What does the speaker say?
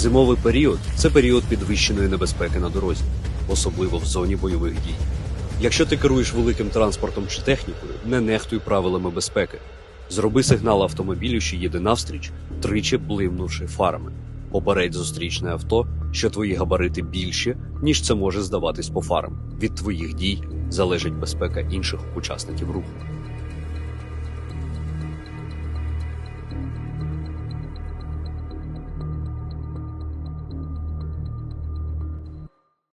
Зимовий період це період підвищеної небезпеки на дорозі, особливо в зоні бойових дій. Якщо ти керуєш великим транспортом чи технікою, не нехтуй правилами безпеки. Зроби сигнал автомобілю, що їде навстріч, тричі блимнувши фарами. Попередь зустрічне авто, що твої габарити більші, ніж це може здаватись по фарам. Від твоїх дій залежить безпека інших учасників руху.